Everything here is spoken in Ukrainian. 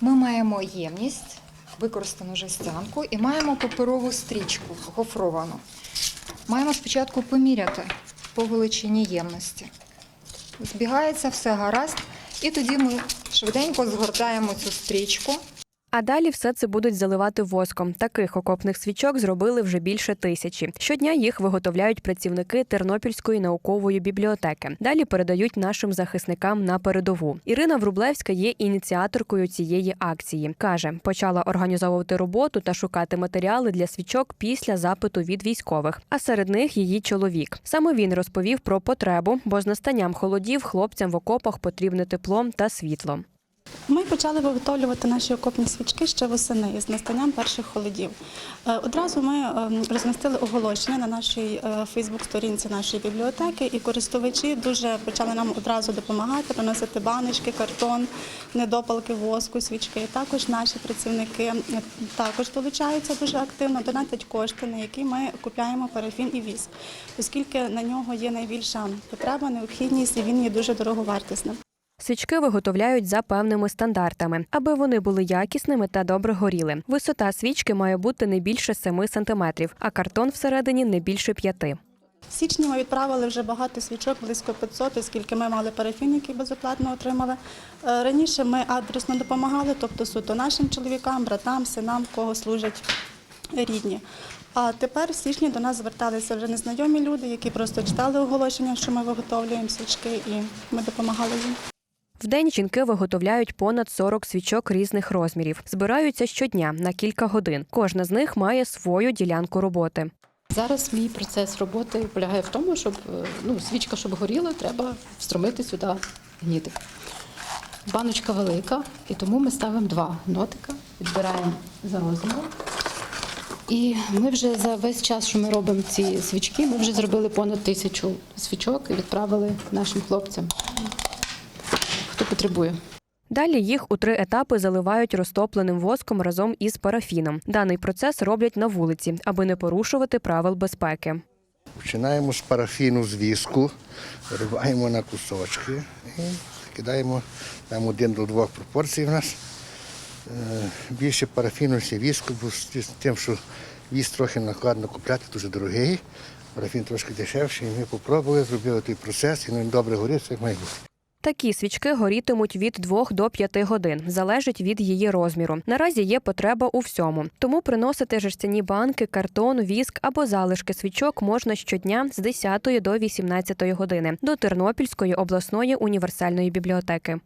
Ми маємо ємність, використану жестянку і маємо паперову стрічку гофровану. Маємо спочатку поміряти по величині ємності. Збігається все гаразд, і тоді ми швиденько згортаємо цю стрічку. А далі все це будуть заливати воском. Таких окопних свічок зробили вже більше тисячі. Щодня їх виготовляють працівники Тернопільської наукової бібліотеки. Далі передають нашим захисникам на передову. Ірина Врублевська є ініціаторкою цієї акції. каже, почала організовувати роботу та шукати матеріали для свічок після запиту від військових. А серед них її чоловік. Саме він розповів про потребу, бо з настанням холодів хлопцям в окопах потрібне тепло та світло. Ми почали виготовлювати наші окопні свічки ще восени з настанням перших холодів. Е, Одразу ми е, розмістили оголошення на нашій Фейсбук-сторінці нашої бібліотеки, і користувачі дуже почали нам одразу допомагати, приносити баночки, картон, недопалки воску, свічки. Також наші працівники також долучаються дуже активно, донатять кошти, на які ми купляємо парафін і віск, оскільки на нього є найбільша потреба, необхідність і він є дуже дороговартісним. Свічки виготовляють за певними стандартами, аби вони були якісними та добре горіли. Висота свічки має бути не більше 7 сантиметрів, а картон всередині не більше 5. В січні ми відправили вже багато свічок, близько 500, оскільки ми мали парафін, який безоплатно отримали. Е, Раніше ми адресно допомагали, тобто суто нашим чоловікам, братам, синам, кого служать рідні. А тепер в січні до нас зверталися вже незнайомі люди, які просто читали оголошення, що ми виготовлюємо свічки, і ми допомагали їм. В день жінки виготовляють понад 40 свічок різних розмірів. Збираються щодня на кілька годин. Кожна з них має свою ділянку роботи. Зараз мій процес роботи полягає в тому, щоб е, ну, свічка, щоб горіла, треба встромити сюди гнітик. Баночка велика, і тому ми ставимо два нотика, відбираємо за розміром. І ми вже за весь час, що ми робимо ці свічки, ми вже зробили понад тисячу свічок і відправили нашим хлопцям, хто потребує. Далі їх у три етапи заливають розтопленим воском разом із парафіном. Даний процес роблять на вулиці, аби не порушувати правил безпеки. Починаємо з парафіну з віску, вириваємо на кусочки і кидаємо там один до двох пропорцій в нас. Е, Більше парафіну чи віску, бо з тим, що віс трохи накладно купляти, дуже дорогий. Парафін трошки дешевший. Ми спробували, зробили той процес, і він добре горить, як має бути. Такі свічки горітимуть від 2 до 5 годин, залежить від її розміру. Наразі є потреба у всьому. Тому приносити жерстяні банки, картон, віск або залишки свічок можна щодня з 10 до 18 години до Тернопільської обласної універсальної бібліотеки.